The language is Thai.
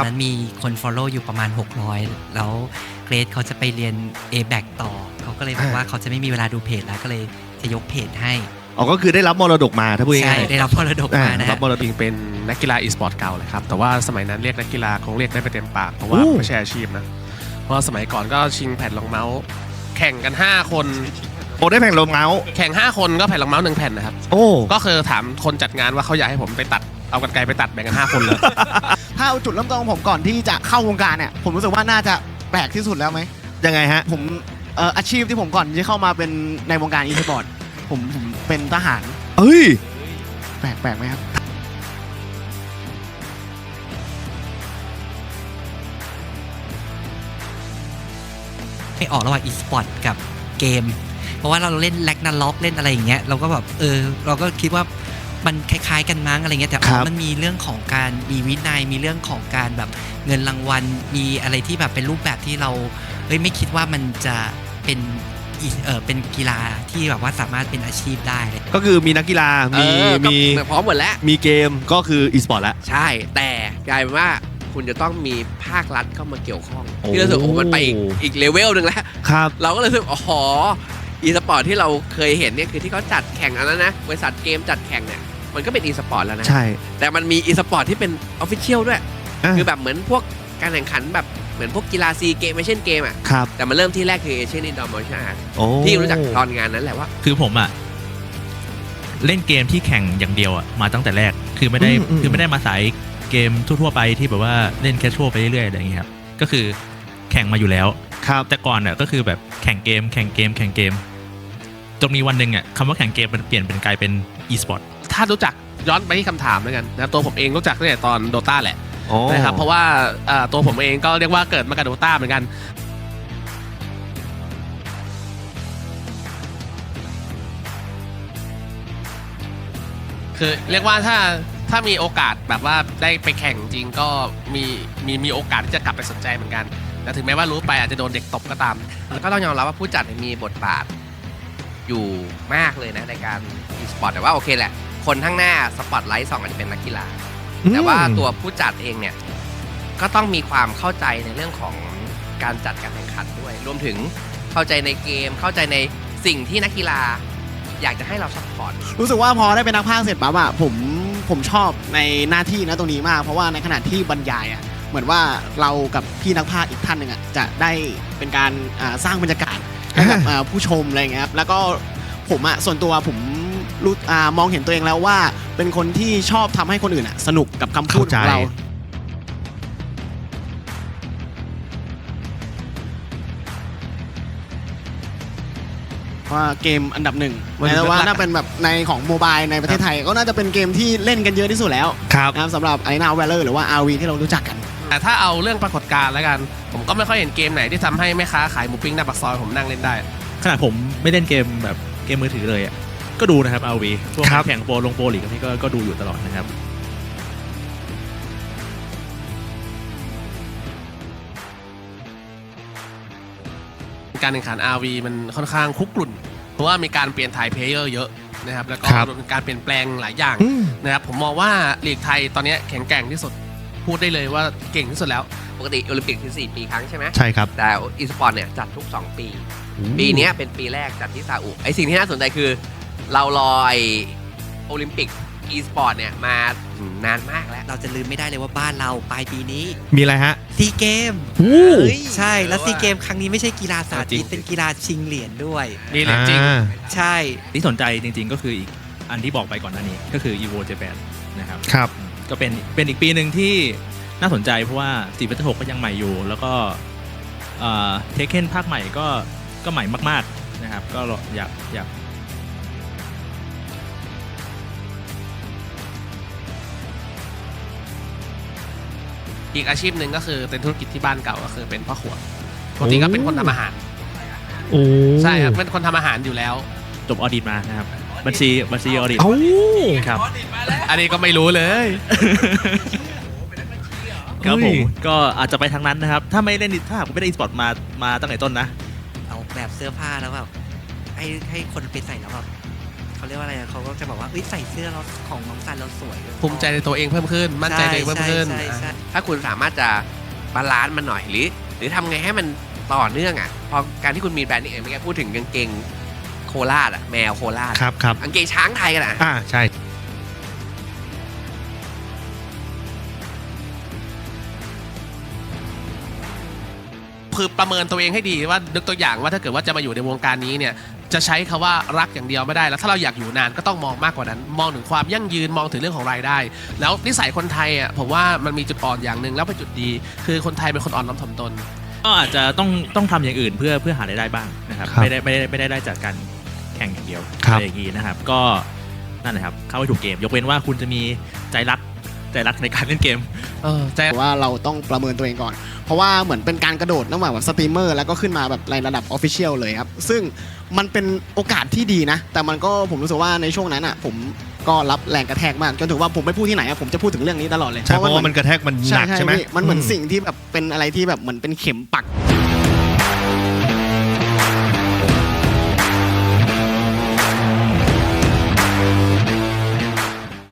ครับ นั้นมีคน follow อยู่ประมาณ 600 แล้วเกรดเขาจะไปเรียน a b a c ต่อ เขาก็เลยบอกว่าเขาจะไม่มีเวลาดูเพจแล้วก็เลยจะยกเพจให้อ๋อก็คือได้รับมรดกมาถ้าพูดใช่ง่ายได้รับมรดกๆอ่ามานะรัฮะบมรดจก ริงเป็นนักกีฬาอีสปอร์ตเก่าเลยครับ แต่ว่าสมัยนั้นเรียกนักกีฬาคงเรียกได้ไปเต็มปาก เพราะว่าโอ้ไม่ใช่อาชีพนะ เพราะว่าสมัยก่อนก็ชิงแผ่นรองเมาส์แข่งกัน 5 คน โอ้ได้แผ่นรองเมาส์แข่ง 5 คนก็แผ่นรองเมาส์หนึ่งแผ่นนะครับ โอ้ ก็คือถามคนจัดงานว่าเขาอยากให้ผมไปตัด เอากันไกลไปตัดแบ่งกัน 5 คนเลย ถ้าเอาจุดเริ่มต้นของผมก่อนที่จะเข้าวงการเนี่ยผมรู้สึกว่าน่าจะแปลกที่สุดแล้วไหมยังไงฮะ ผมเอ่ออาชีพที่ผมก่อนที่เข้ามาเป็นในวงการอีสปอร์ตผมผมเป็นทหารเอ้ย แปลกแปลกไหมครับ ไม่ออกระหว่าง e-sport กับเกม เพราะว่าเราเล่นแลกนาล็อกเล่นอะไรอย่างเงี้ยเราก็แบบเออเราก็คิดว่า มันคล้ายๆกันมั้งอะไรเงี้ยแต่อ๋ครัอบมันมีเรื่องของการมีวินัยมีเรื่องของการแบบเงินรางวัลมีอะไรที่แบบเป็นรูปแบบที่เราเฮ้ยไม่คิดว่ามันจะเป็นอีเออเป็นกีฬาที่แบบว่าสามารถเป็นอาชีพได้เลย ก็คือมีนักกีฬามีเออก็มีพร้อมหมดแล้ว มีเกมก็คืออีสปอร์ตแล้วใช่ แต่กลายเป็นว่าคุณจะต้องมีภาครัฐเข้ามาเกี่ยวข้องโอ้ ที่เราสึกโอ้มันไปอีกอีกเลเวลหนึ่งแล้ว ครับ เราก็เลยรู้สึกอ๋ออีสปอร์ตที่เราเคยเห็นเนี่ยคือที่เขาจัดแข่งอันนั้นนะบริษัทเกมจัดแข่งเนี่ย มันก็เป็นอีสปอร์ตแล้วนะ ใช่ แต่มันมีอีสปอร์ตที่เป็นออฟฟิเชียลด้วยอะคือแบบเหมือนพวกการแข่งขันแบบเหมือนพวกกีฬาซีเกมไม่เช่นเกมอะ ครับแต่มันเริ่มที่แรกคือเอเชียนอินดอร์มอชั่นโอ้ที่รู้จักตอนงานนั้นแหละว่า คือผมอะเล่นเกมที่แข่งอย่างเดียวอะมาตั้งแต่แรกคือไม่ได้อืมอืม คือไม่ได้มาสายเกมทั่วๆไปที่แบบว่าเล่นแคชชวลไปเรื่อยๆอะไรอย่างเงี้ยครับก็คือแข่งมาอยู่แล้ว ครับ แต่ก่อนอะก็คือแบบแข่งเกม แข่งเกม แข่งเกมจนมีวันหนึ่งอะคำว่าแข่งเกมมันเปลี่ยนเป็นกลายเป็น e-sport ถ้ารู้จักย้อนไปที่คำถามแล้วกันนะตัวผมเองรู้จักตั้งแต่ตอนโดตาแหละโอ้นะครับเพราะว่าเอ่อตัวผมเองก็เรียกว่าเกิดมากับโดตาเหมือนกันคือเรียกว่าถ้าถ้ามีโอกาสแบบว่าได้ไปแข่งจริงก็มีมีมีโอกาสที่จะกลับไปสนใจเหมือนกันแต่ถึงแม้ว่ารู้ไปอาจจะโดนเด็กตบก็ตาม แล้วก็ต้องยอมรับว่าผู้จัดเนี่ยมีบทบาทอยู่มากเลยนะในการอีสปอร์ตแต่ว่าโอเคแหละ คนข้างหน้าสปอตไลท์สองอาจจะเป็นนักกีฬา แต่ว่าตัวผู้จัดเองเนี่ยก็ต้องมีความเข้าใจในเรื่องของการจัดการแข่งขันด้วย รวมถึงเข้าใจในเกมเข้าใจในสิ่งที่นักกีฬา อยากจะให้เราซัพพอร์ตรู้สึกว่าพอได้เป็นนักพากย์เสร็จปั๊บอะผมผมชอบในหน้าที่นะตรงนี้มาก เพราะว่าในขณะที่บรรยายอะเหมือนว่าเรากับพี่นักพากย์อีกท่านหนึ่งอะจะได้เป็นการอ่าสร้างบรรยากาศให้กับอ่าผู้ชมอะไรอย่างเงี้ยครับแล้วก็ผมอะส่วนตัวผม รู้อ่ามองเห็นตัวเองแล้วว่า เป็นคนที่ชอบทำให้คนอื่นอะสนุกกับคำพูดของเราว่าเกมอันดับหนึ่งมันแต่ว่าเป็นหลักน่าเป็นแบบในของโมบายในประเทศไทย ก็น่าจะเป็นเกมที่เล่นกันเยอะที่สุดแล้วครับ นะครับสำหรับไอ n นาเวลเลอร์หรือว่า RV ที่เรารู้จักกัน แต่ถ้าเอาเรื่องปรากฏการณ์แล้วกัน ผมก็ไม่ค่อยเห็นเกมไหนที่ทำให้แม่ค้าขายหมูปิ้งหน้าปากซอยผมนั่งเล่นได้ ขนาดผมไม่เล่นเกมแบบเกมมือถือเลยอะ ก็ดูนะครับเอาวีพวกครับ แข่งโปรลงโปรลีกนี่ก็ก็ดูอยู่ตลอดนะครับ การแข่งขัน RV มันค่อนข้างคุกรุ่น เพราะว่ามีการเปลี่ยนถ่ายเพลเยอร์เยอะนะครับ แล้วก็ครับ รวมถึงการเปลี่ยนแปลงหลายอย่าง อืม นะครับผมมองว่าลีกไทยตอนนี้แข็งแกร่งที่สุดพูดได้เลยว่าเก่งที่สุดแล้ว ปกติโอลิมปิกคือ4ปีครั้งใช่ไหมใช่ครับ แต่อีสปอร์ตเนี่ยจัดทุก 2 ปี ปีเนี้ยเป็นปีแรกจัดที่ซาอุไอสิ่งที่น่าสนใจคือ เรารอไอโอลิมปิกอีสปอร์ตเนี่ยมานานมากแล้ว เราจะลืมไม่ได้เลยว่าบ้านเราปลายปีนี้มีอะไรฮะ ซีเกมอู้ใช่แล้วซีเกมครั้งนี้ไม่ใช่กีฬาสาจริธิตงเป็นกีฬาชิงเหรียญด้วย นี่เลยจริง อ่า ใช่ ที่สนใจจริงๆก็คืออีกอันที่บอกไปก่อนหน้านี้ก็คือ evo japan นะครับครับก็เป็นเป็นอีกปีหนึ่งที่น่าสนใจเพราะว่า4 5 6ก็ยังใหม่อยู่ แล้วก็เทคเคนภาคใหม่ก็ก็ใหม่มากๆนะครับก็อยากอยาก อีกอาชีพหนึ่งก็คือเป็นธุรกิจที่บ้านเก่าก็คือเป็นพ่อครัวปกติก็เป็นคนทำอาหารโอ้ใช่ครับเป็นคนทำอาหารอยู่แล้ว จบออดิตมานะครับ บัญชีบัญชีออดิต เอ้าครับ อันนี้ก็ไม่รู้เลยครับเฮ้ผยมก็อาจจะไปทางนั้นนะครับ ถ้าไม่เล่นถ้าหากผมไม่ได้อีสปอร์ตมามาตั้งแต่ต้นนะ เอาแบบเสื้อผ้าแล้วแบบให้ให้คนไปใส่แล้วแบบ เขาเรียกว่าอะไรอะเขาก็จะบอกว่าเอ้ยใส่เสื้อเราของน้องซันเราสวย ภูมิใจในตัวเองเพิ่มขึ้น มั่นใจในตัวเองเพิ่มขึ้นใช่ใช่ใช่ถ้าคุณสามารถจะบาลานซ์มันหน่อยหรือ หรือทำไงให้มันต่อเนื่องอะพอการที่คุณมีแบรนด์นี้เองเมื่อกี้พูดถึงกางเกงโคราชอะแมวโคราชครับครับกางเกงช้างไทยกันอะ อ่าใช่คือประเมินตัวเองให้ดีว่ายกตัวอย่างว่าถ้าเกิดว่าจะมาอยู่ในวงการนี้เนี่ย จะใช้คาว่ารักอย่างเดียวไม่ได้ แล้วถ้าเราอยากอยู่นานก็ต้องมองมากกว่านั้น มองถึงความยั่งยืนมองถึงเรื่องของรายได้ แล้วนิสัยคนไทยอะผมว่ามันมีจุดอ่อนอย่างหนึ่งแล้วเป็นจุดดี คือคนไทยเป็นคนอ่อนน้อมถ่อมตน ก็อาจจะต้องต้องทำอย่างอื่นเพื่อเพื่อหารายได้บ้างนะครับครับไม่ได้ไม่ได้ไม่ได้ได้จากการแข่งอย่างเดียวครับอะไรอย่างนี้นะครับ ก็นั่นแหละครับเข้าไปถูกเกม ยกเว้นว่าคุณจะมีใจรักใจรักในการเล่นเกม เออใจแต่ว่าเราต้องประเมินตัวเองก่อน เพราะว่าเหมือนเป็นการกระโดดระหว่างแบบสตรีมเมอร์แล้วก็ขึ้นมาแบบในระดับออฟฟิเชียลเลยครับ ซึ่งมันเป็นโอกาสที่ดีนะ แต่มันก็ผมรู้สึกว่าในช่วงนั้นอะผมก็รับแรงกระแทกมากจนถึงว่าผมไปพูดที่ไหนอะผมจะพูดถึงเรื่องนี้ตลอดเลยใช่เพราะว่ามันกระแทกมันหนักใช่ใช่ไหมพี่มันเหมือนอืสิ่งที่แบบเป็นอะไรที่แบบเหมือนเป็นเข็มปัก